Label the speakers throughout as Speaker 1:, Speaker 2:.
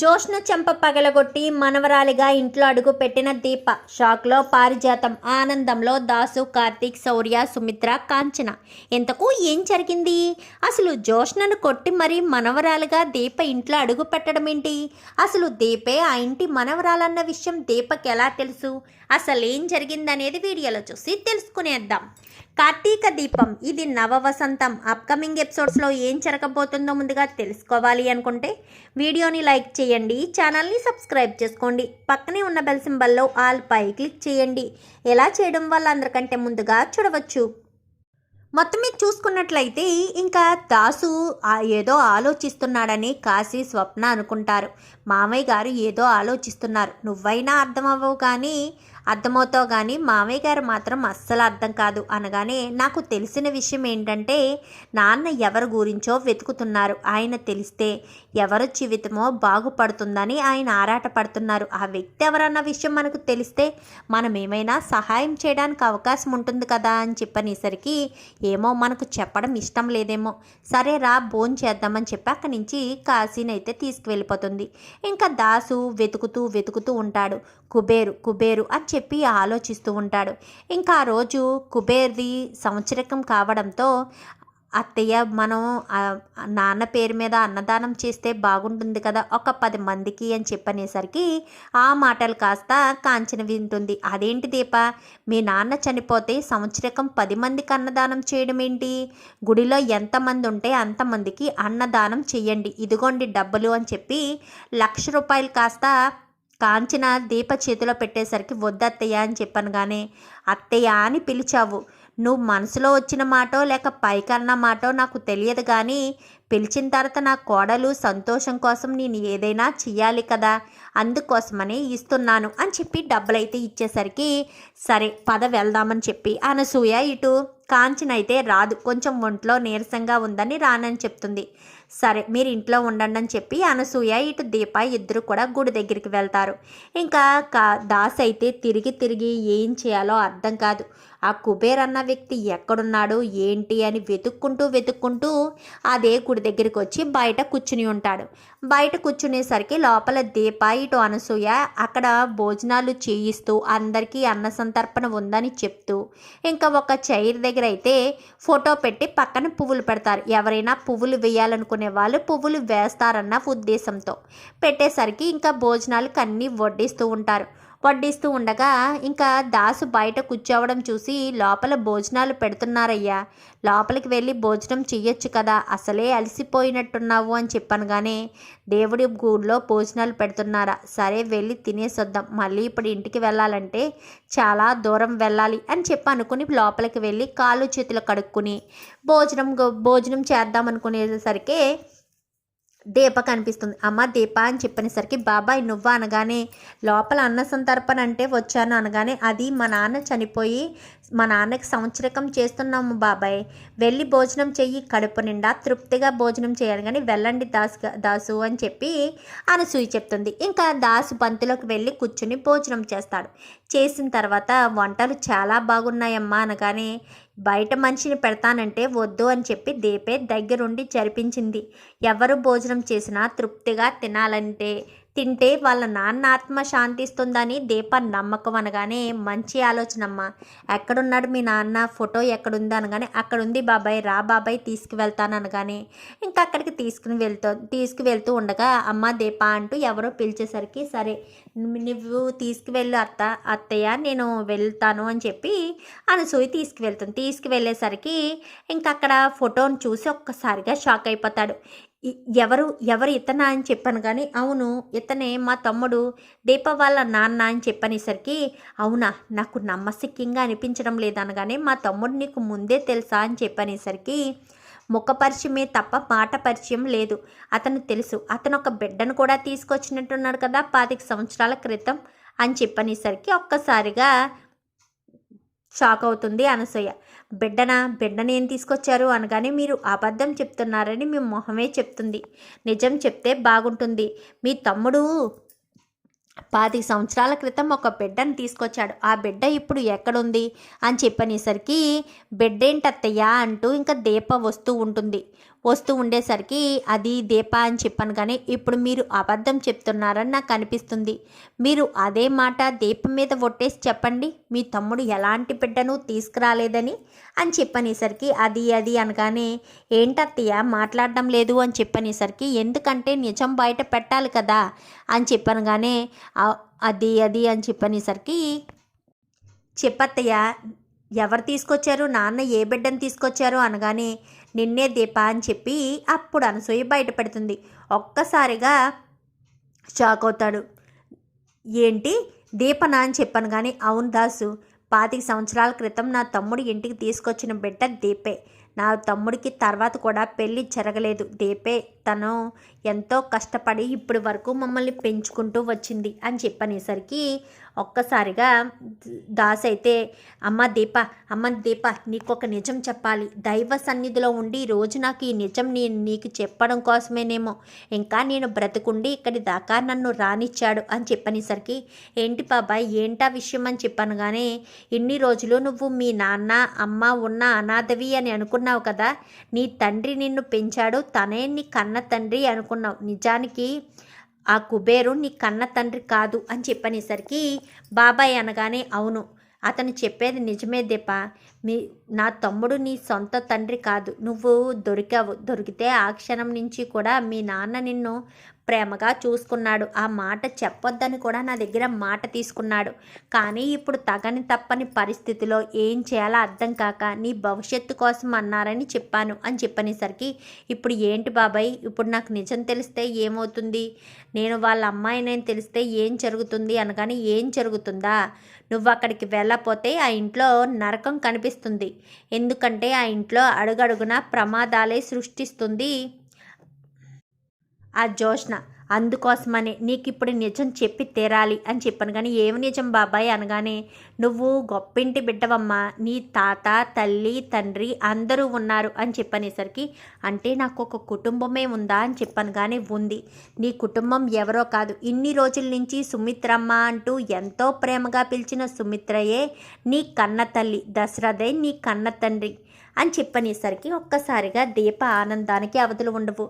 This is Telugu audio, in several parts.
Speaker 1: జోష్ను చెంప పగలగొట్టి మనవరాలిగా ఇంట్లో అడుగు పెట్టిన దీప. షాక్లో పారిజాతం. ఆనందంలో దాసు కార్తీక్ శౌర్య సుమిత్ర కాంచన. ఇంతకు ఏం జరిగింది? అసలు జోష్నను కొట్టి మరీ మనవరాలుగా దీప ఇంట్లో అడుగు పెట్టడం ఏంటి అసలు దీపే ఆ ఇంటి మనవరాలన్న విషయం దీపకి ఎలా తెలుసు? అసలు ఏం జరిగిందనేది వీడియోలో చూసి తెలుసుకునేద్దాం. కార్తీక దీపం ఇది నవ వసంతం అప్కమింగ్ ఎపిసోడ్స్లో ఏం జరగబోతుందో ముందుగా తెలుసుకోవాలి అనుకుంటే వీడియోని లైక్ చేయండి ఛానల్ని సబ్స్క్రైబ్ చేసుకోండి. పక్కనే ఉన్న బెల్ సింబల్లో ఆల్ పై క్లిక్ చేయండి. ఎలా చేయడం వల్ల అందరికంటే ముందుగా చూడవచ్చు. మొత్తం మీద చూసుకున్నట్లయితే ఇంకా దాసు ఏదో ఆలోచిస్తున్నాడని కాశీ స్వప్న అనుకుంటారు. మామయ్య గారు ఏదో ఆలోచిస్తున్నారు. నువ్వైనా అర్థం అవ్వవు కానీ అర్థమవుతావు కానీ మామయ్య గారు మాత్రం అస్సలు అర్థం కాదు అనగానే నాకు తెలిసిన విషయం ఏంటంటే నాన్న ఎవరి గురించో వెతుకుతున్నారు. ఆయన తెలిస్తే ఎవరి జీవితమో బాగుపడుతుందని ఆయన ఆరాటపడుతున్నారు. ఆ వ్యక్తి ఎవరన్న విషయం మనకు తెలిస్తే మనం ఏమైనా సహాయం చేయడానికి అవకాశం ఉంటుంది కదా అని చెప్పనేసరికి ఏమో మనకు చెప్పడం ఇష్టం లేదేమో. సరే రా భోన్ చేద్దామని చెప్పి అక్కడి నుంచి కాశీనైతే తీసుకువెళ్ళిపోతుంది. ఇంకా దాసు వెతుకుతూ వెతుకుతూ ఉంటాడు. కుబేరు కుబేరు అని చెప్పి ఆలోచిస్తూ ఉంటాడు. ఇంకా ఆ రోజు కుబేర్ది సంవత్సరకం కావడంతో అత్తయ్య మనం నాన్న పేరు మీద అన్నదానం చేస్తే బాగుంటుంది కదా ఒక పది మందికి అని చెప్పనేసరికి ఆ మాటలు కాస్త కాంచన వింటుంది. అదేంటి దీప మీ నాన్న చనిపోతే సంవత్సరకం పది మందికి అన్నదానం చేయడం ఏంటి? గుడిలో ఎంతమంది ఉంటే అంతమందికి అన్నదానం చెయ్యండి ఇదిగోండి డబ్బులు అని చెప్పి లక్ష రూపాయలు కాస్త కాంచన దీప చేతిలో పెట్టేసరికి వద్దత్తయ్య అని చెప్పాను కానీ అత్తయ్య అని పిలిచావు. నువ్వు మనసులో వచ్చిన మాటో లేక పైకన్న మాటో నాకు తెలియదు కానీ పిలిచిన తర్వాత నా కోడలు సంతోషం కోసం నేను ఏదైనా చెయ్యాలి కదా అందుకోసమని ఇస్తున్నాను అని చెప్పి డబ్బులైతే ఇచ్చేసరికి సరే పద వెళ్దామని చెప్పి అనసూయ ఇటు కాంచనైతే రాదు. కొంచెం ఒంట్లో నీరసంగా ఉందని రానని చెప్తుంది. సరే మీరు ఇంట్లో ఉండండి అని చెప్పి అనసూయ ఇటు దీప ఇద్దరు కూడా గుడి దగ్గరికి వెళ్తారు. ఇంకా కా దాస్ అయితే తిరిగి తిరిగి ఏం చేయాలో అర్థం కాదు. ఆ కుబేర్ అన్న వ్యక్తి ఎక్కడున్నాడు ఏంటి అని వెతుక్కుంటూ వెతుక్కుంటూ అదే గుడి దగ్గరికి వచ్చి బయట కూర్చుని ఉంటాడు. బయట కూర్చునేసరికి లోపల దీప ఇటు అనసూయ అక్కడ భోజనాలు చేయిస్తూ అందరికీ అన్న సంతర్పణ ఉందని చెప్తూ ఇంకా ఒక చైర్ దగ్గర అయితే ఫోటో పెట్టి పక్కన పువ్వులు పెడతారు. ఎవరైనా పువ్వులు వేయాలనుకునే వాళ్ళు పువ్వులు వేస్తారన్న ఉద్దేశంతో పెట్టేసరికి ఇంకా భోజనాలకు అన్నీ వడ్డిస్తూ ఉంటారు. వడ్డిస్తూ ఉండగా ఇంకా దాసు బయట కూర్చోవడం చూసి లోపల భోజనాలు పెడుతున్నారయ్యా. లోపలికి వెళ్ళి భోజనం చెయ్యొచ్చు కదా. అసలే అలసిపోయినట్టున్నావు అని చెప్పాను కానీ దేవుడి గూడిలో భోజనాలు పెడుతున్నారా? సరే వెళ్ళి తినేసొద్దాం. మళ్ళీ ఇప్పుడు ఇంటికి వెళ్ళాలంటే చాలా దూరం వెళ్ళాలి అని చెప్పి అనుకుని లోపలికి వెళ్ళి కాళ్ళు చేతులు కడుక్కుని భోజనం గో- భోజనం చేద్దాం అనుకునేసరికి దీప కనిపిస్తుంది. అమ్మ దీప అని చెప్పినసరికి బాబాయ్ నువ్వా అనగానే లోపల అన్న సంతర్పణ అంటే వచ్చాను అనగానే అది మా నాన్న చనిపోయి మా నాన్నకి సంవత్సరకం చేస్తున్నాము బాబాయ్. వెళ్ళి భోజనం చెయ్యి. కడుపు నిండా తృప్తిగా భోజనం చేయాలి కానీ వెళ్ళండి దాసు దాసు అని చెప్పి అనసూయ చెప్తుంది. ఇంకా దాసు బంతులకు వెళ్ళి కూర్చుని భోజనం చేస్తాడు. చేసిన తర్వాత వంటలు చాలా బాగున్నాయమ్మా అనగానే బయట మనిషిని పెడతానంటే వద్దు అని చెప్పి దీపే దగ్గరుండి జరిపించింది. ఎవరు భోజనం చేసినా తృప్తిగా తినాలంటే తింటే వాళ్ళ నాన్న ఆత్మ శాంతిస్తుందని దీప నమ్మకం అనగానే మంచి ఆలోచన అమ్మ ఎక్కడున్నాడు మీ నాన్న? ఫోటో ఎక్కడుంది అనగానే అక్కడ ఉంది బాబాయ్ రా బాబాయ్ తీసుకువెళ్తాను అనగానే ఇంకా అక్కడికి తీసుకుని వెళ్తూ తీసుకువెళ్తూ ఉండగా అమ్మ దీప అంటూ ఎవరో పిలిచేసరికి సరే నువ్వు- నువ్వు తీసుకువెళ్ళు అత్త అత్తయ్య నేను వెళ్తాను అని చెప్పి అనసూయ తీసుకువెళ్తుంది. తీసుకువెళ్ళేసరికి ఇంకా అక్కడ ఫోటోని చూసి ఒక్కసారిగా షాక్ అయిపోతాడు. ఎవరు ఎవరు ఇతనా? అని చెప్పాను కానీ అవును ఇతనే మా తమ్ముడు దీప వాళ్ళ నాన్న అని చెప్పనేసరికి అవునా నాకు నమ్మశక్యంగా అనిపించడం లేదనగానే మా తమ్ముడు నీకు ముందే తెలుసా? అని చెప్పనేసరికి ముఖ పరిచయమే తప్ప మాట పరిచయం లేదు. అతను తెలుసు. అతను ఒక బిడ్డను కూడా తీసుకొచ్చినట్టున్నాడు కదా పాతిక సంవత్సరాల క్రితం అని చెప్పనేసరికి ఒక్కసారిగా షాక్ అవుతుంది అనసూయ. బిడ్డన? బిడ్డని ఏం తీసుకొచ్చారు? అనగానే మీరు అబద్ధం చెప్తున్నారని మీ మొహమే చెప్తుంది. నిజం చెప్తే బాగుంటుంది. మీ తమ్ముడు పాతి సంవత్సరాల క్రితం ఒక బిడ్డను తీసుకొచ్చాడు. ఆ బిడ్డ ఇప్పుడు ఎక్కడుంది? అని చెప్పనేసరికి బిడ్డ ఏంటత్తయ్యా అంటూ ఇంకా దీప వస్తూ ఉంటుంది. వస్తూ ఉండేసరికి అది దీప అని చెప్పాను కానీ ఇప్పుడు మీరు అబద్ధం చెప్తున్నారని నాకు అనిపిస్తుంది. మీరు అదే మాట దీపం మీద ఒట్టేసి చెప్పండి. మీ తమ్ముడు ఎలాంటి బిడ్డను తీసుకురాలేదని అని చెప్పనేసరికి అది అది అనగానే ఏంటత్తయ్య మాట్లాడడం లేదు అని చెప్పనేసరికి ఎందుకంటే నిజం బయట పెట్టాలి కదా అని చెప్పనగానే "ఆ- అది అది అని చెప్పనేసరికి చెప్పత్తయ్య ఎవరు తీసుకొచ్చారు? నాన్న ఏ బిడ్డను తీసుకొచ్చారు? అనగానే నిన్నే దీప అని చెప్పి అప్పుడు అనసూయ బయటపడుతుంది. ఒక్కసారిగా షాక్ అవుతాడు. ఏంటి? దీపనా అని చెప్పాను కానీ అవును దాసు. పాతిక సంవత్సరాల క్రితం నా తమ్ముడు ఇంటికి తీసుకొచ్చిన బిడ్డ దీపే. నా తమ్ముడికి తర్వాత కూడా పెళ్ళి జరగలేదు. దీపే తను ఎంతో కష్టపడి ఇప్పటి వరకు మమ్మల్ని పెంచుకుంటూ వచ్చింది అని చెప్పనేసరికి ఒక్కసారిగా దాస్ అయితే అమ్మ దీప అమ్మ దీప నీకు ఒక నిజం చెప్పాలి. దైవ సన్నిధిలో ఉండి రోజు నాకు ఈ నిజం నేను నీకు చెప్పడం కోసమేనేమో. ఇంకా నేను బ్రతుకుండి ఇక్కడి దాకా నన్ను రానిచ్చాడు అని చెప్పనేసరికి ఏంటి బాబాయ్ ఏంటా విషయం? అని చెప్పాను కానీ ఇన్ని రోజులు నువ్వు మీ నాన్న అమ్మ ఉన్న అనాథవి అని అనుకున్నావు కదా? నీ తండ్రి నిన్ను పెంచాడు. తనే నీ కన్న తండ్రి అనుకున్నావు. నిజానికి ఆ కుబేరు నీ కన్న తండ్రి కాదు అని చెప్పనేసరికి బాబాయ్ అనగానే అవును అతను చెప్పేది నిజమే దీప. మీ నా తమ్ముడు నీ సొంత తండ్రి కాదు. నువ్వు దొరికావు. దొరికితే ఆ క్షణం నుంచి కూడా మీ నాన్న నిన్ను ప్రేమగా చూసుకున్నాడు. ఆ మాట చెప్పొద్దని కూడా నా దగ్గర మాట తీసుకున్నాడు. కానీ ఇప్పుడు తగని తప్పని పరిస్థితిలో ఏం చేయాలో అర్థం కాక నీ భవిష్యత్తు కోసం అన్నారని చెప్పాను అని చెప్పనేసరికి ఇప్పుడు ఏంటి బాబాయ్? ఇప్పుడు నాకు నిజం తెలిస్తే ఏమవుతుంది? నేను వాళ్ళ అమ్మాయినని తెలిస్తే ఏం జరుగుతుంది? అనగానే ఏం జరుగుతుందా? నువ్వు అక్కడికి వెళ్ళకపోతే ఆ ఇంట్లో నరకం కనిపిస్తుంది. ఎందుకంటే ఆ ఇంట్లో అడుగడుగున ప్రమాదాలే సృష్టిస్తుంది. ఆ జోష్న అందుకోసమని నీకు ఇప్పుడు నిజం చెప్పి తీరాలి అని చెప్పాను. కానీ ఏమి నిజం బాబాయ్ అనగానే నువ్వు గొప్పింటి బిడ్డవమ్మా నీ తాత తల్లి తండ్రి అందరూ ఉన్నారు అని చెప్పనేసరికి అంటే నాకు ఒక కుటుంబమే ఉందా అని చెప్పాను. కానీ ఉంది. నీ కుటుంబం ఎవరో కాదు. ఇన్ని రోజుల నుంచి సుమిత్రమ్మ అంటూ ఎంతో ప్రేమగా పిలిచిన సుమిత్రయే నీ కన్న తల్లి దశరథే నీ కన్న తండ్రి అని చెప్పనేసరికి ఒక్కసారిగా దీప ఆనందానికి అవధులు ఉండవు.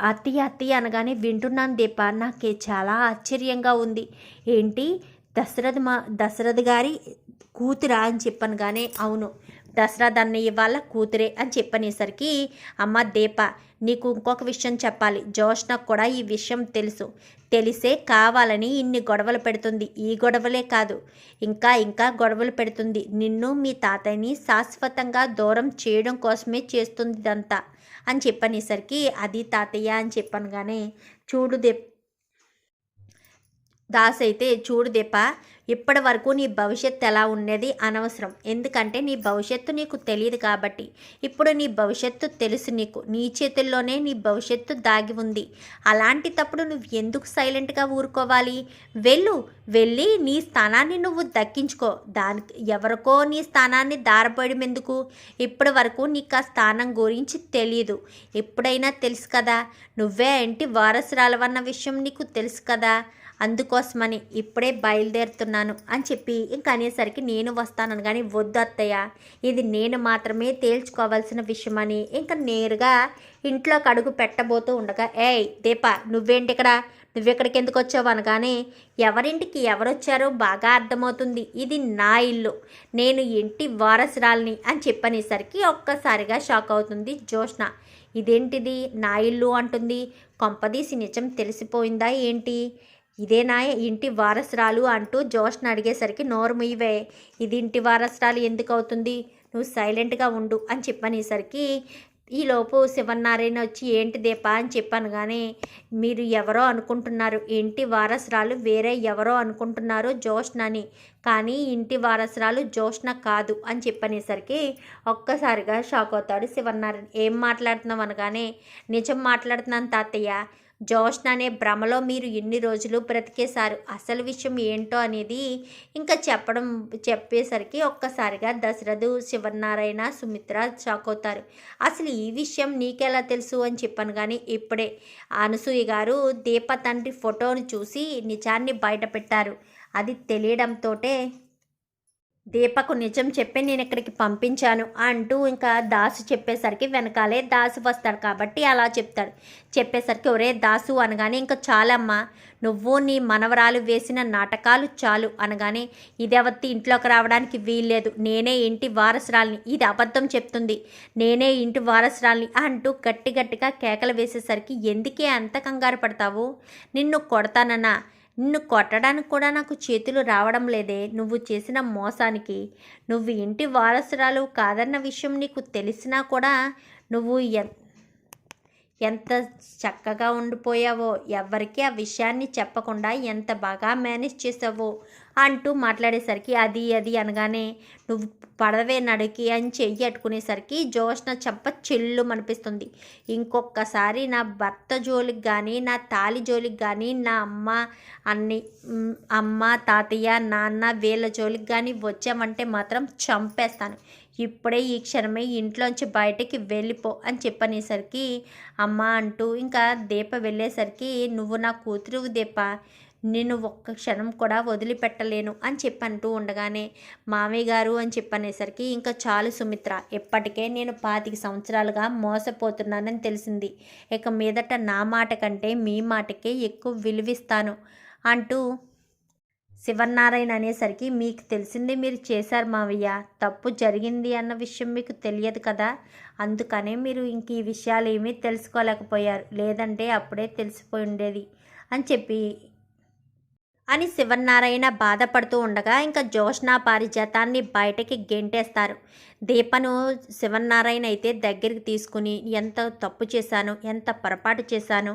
Speaker 1: అత్తయ్య అత్తయ్య అనగానే వింటున్నాను దీప. నాకే చాలా ఆశ్చర్యంగా ఉంది. ఏంటి? దశరథ మా దశరథ్ గారి కూతురా అని చెప్పాను కానీ అవును. దసరా అన్నయ్య వాళ్ళ కూతురే అని చెప్పనేసరికి అమ్మ దీప నీకు ఇంకొక విషయం చెప్పాలి. జోష్నకు కూడా ఈ విషయం తెలుసు. తెలిసే కావాలని ఇన్ని గొడవలు పెడుతుంది. ఈ గొడవలే కాదు. ఇంకా ఇంకా గొడవలు పెడుతుంది. నిన్ను మీ తాతయ్యని శాశ్వతంగా దూరం చేయడం కోసమే చేస్తుంది ఇదంతా అని చెప్పనేసరికి అది తాతయ్య అని చెప్పాను కానీ చూడు దే దాస్ అయితే చూడు దీప ఇప్పటి వరకు నీ భవిష్యత్తు ఎలా ఉండేది అనవసరం. ఎందుకంటే నీ భవిష్యత్తు నీకు తెలియదు కాబట్టి. ఇప్పుడు నీ భవిష్యత్తు తెలుసు నీకు. నీ చేతుల్లోనే నీ భవిష్యత్తు దాగి ఉంది. అలాంటి తప్పుడు నువ్వు ఎందుకు సైలెంట్గా ఊరుకోవాలి? వెళ్ళు. వెళ్ళి నీ స్థానాన్ని నువ్వు దక్కించుకో. దానికి ఎవరికో నీ స్థానాన్ని దారపోయడం ఎందుకు? ఇప్పటి వరకు నీకు ఆ స్థానం గురించి తెలియదు ఎప్పుడైనా తెలుసు కదా? నువ్వే ఇంటి వారసురాలవన్న విషయం నీకు తెలుసు కదా? అందుకోసమని ఇప్పుడే బయలుదేరుతున్నాను అని చెప్పి ఇంక అనేసరికి నేను వస్తానని కానీ వద్దు అత్తయ్య. ఇది నేను మాత్రమే తేల్చుకోవాల్సిన విషయమని ఇంకా నేరుగా ఇంట్లోకి అడుగు పెట్టబోతూ ఉండగా ఏయ్ దీప నువ్వేంటి ఇక్కడ? నువ్వెక్కడికి ఎందుకు వచ్చావు? అనగానే ఎవరింటికి ఎవరొచ్చారో బాగా అర్థమవుతుంది. ఇది నా ఇల్లు. నేను ఇంటి వారసురాల్ని అని చెప్పనేసరికి ఒక్కసారిగా షాక్ అవుతుంది జోష్న ఇదేంటిది? నా ఇల్లు? అంటుంది. కొంపదీసి నిజం తెలిసిపోయిందా ఏంటి? ఇదే నా ఇంటి వారసురాలు అంటూ జోష్ను అడిగేసరికి నోరు ముయ్యవే ఇది ఇంటి వారసురాలు ఎందుకు అవుతుంది? నువ్వు సైలెంట్గా ఉండు అని చెప్పనేసరికి ఈలోపు శివనారాయణ వచ్చి ఏంటి దీప? అని చెప్పాను కానీ మీరు ఎవరో అనుకుంటున్నారు. ఇంటి వారసురాలు వేరే ఎవరో అనుకుంటున్నారు జోష్నని. కానీ ఇంటి వారసురాలు జోష్న కాదు అని చెప్పనేసరికి ఒక్కసారిగా షాక్ అవుతాడు శివనారాయణ ఏం మాట్లాడుతున్నావు? అనగానే నిజం మాట్లాడుతున్నాను తాతయ్య. జోష్న అనే భ్రమలో మీరు ఎన్ని రోజులు బ్రతికేశారు. అసలు విషయం ఏంటో అనేది ఇంకా చెప్పడం చెప్పేసరికి ఒక్కసారిగా దశరథు శివనారాయణ సుమిత్ర షాక్ అవుతారు. అసలు ఈ విషయం నీకెలా తెలుసు అని చెప్పాను కానీ ఇప్పుడే. అనసూయ గారు దీప తండ్రి ఫోటోను చూసి నిజాన్ని బయటపెట్టారు. అది తెలియడంతోటే దీపకు నిజం చెప్పి నేను ఇక్కడికి పంపించాను అంటూ ఇంకా దాసు చెప్పేసరికి వెనకాలే దాసు వస్తాడు కాబట్టి అలా చెప్తాడు. చెప్పేసరికి ఒరే దాసు అనగానే ఇంకా చాలమ్మా నువ్వు నీ మనవరాలు వేసిన నాటకాలు చాలు అనగానే ఇదెవత్తి ఇంట్లోకి రావడానికి వీల్లేదు నేనే ఇంటి వారసురాల్ని ఇది అబద్ధం చెప్తుంది నేనే ఇంటి వారసురాల్ని అంటూ గట్టి గట్టిగా కేకలు వేసేసరికి ఎందుకే అంత కంగారు పడతావు? నిన్ను కొడతానన్నా నిన్ను కొట్టడానికి కూడా నాకు చేతులు రావడం లేదే. నువ్వు చేసిన మోసానికి. నువ్వు ఇంటి వారసురాలు కాదన్న విషయం నీకు తెలిసినా కూడా నువ్వు ఎన్ ఎంత చక్కగా ఉండిపోయావో ఎవరికి ఆ విషయాన్ని చెప్పకుండా ఎంత బాగా మేనేజ్ చేసావో అంటూ మాట్లాడేసరికి అది అది అనగానే నువ్వు పడవే నడికి అని చెయ్యి అట్టుకునేసరికి జోష్న చెంప చెల్లు అనిపిస్తుంది ఇంకొకసారి నా భర్త జోలికి కానీ నా తాలి జోలికి కానీ నా అమ్మ అన్ని అమ్మ తాతయ్య నాన్న వీళ్ళ జోలికి కానీ వచ్చామంటే మాత్రం చంపేస్తాను. ఇప్పుడే ఈ క్షణమే ఇంట్లోంచి బయటికి వెళ్ళిపో అని చెప్పనేసరికి అమ్మ అంటూ ఇంకా దీప వెళ్ళేసరికి నువ్వు నా కూతురు దీప నేను ఒక్క క్షణం కూడా వదిలిపెట్టలేను అని చెప్పంటూ ఉండగానే మామయ్య గారు అని చెప్పనేసరికి ఇంకా చాలు సుమిత్ర ఇప్పటికే నేను పాతిక సంవత్సరాలుగా మోసపోతున్నానని తెలిసింది. ఇక మీదట నా మాట కంటే మీ మాటకే ఎక్కువ విలువిస్తాను అంటూ శివనారాయణ అనేసరికి మీకు తెలిసింది మీరు చేశారు మావయ్య. తప్పు జరిగింది అన్న విషయం మీకు తెలియదు కదా. అందుకనే మీరు ఇంక ఈ విషయాలు ఏమీ తెలుసుకోలేకపోయారు. లేదంటే అప్పుడే తెలిసిపోయి ఉండేది అని చెప్పి అని శివనారాయణ బాధపడుతూ ఉండగా ఇంకా జోష్నా పారిజాతాన్ని బయటకి గెంటేస్తారు. దీపను శివనారాయణ అయితే దగ్గరికి తీసుకుని ఎంత తప్పు చేశాను? ఎంత పొరపాటు చేశాను?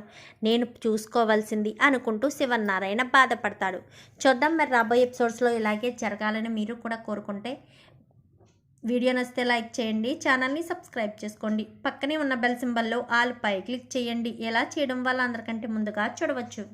Speaker 1: నేను చూసుకోవాల్సింది అనుకుంటూ శివనారాయణ బాధపడతాడు. చూద్దాం మరి రాబోయే ఎపిసోడ్స్లో ఇలాగే జరగాలని మీరు కూడా కోరుకుంటే. వీడియో నచ్చితే లైక్ చేయండి ఛానల్ని సబ్స్క్రైబ్ చేసుకోండి. పక్కనే ఉన్న బెల్ సింబల్లో ఆల్ పై క్లిక్ చేయండి. ఎలా చేయడం వల్ల అందరికంటే ముందుగా చూడవచ్చు.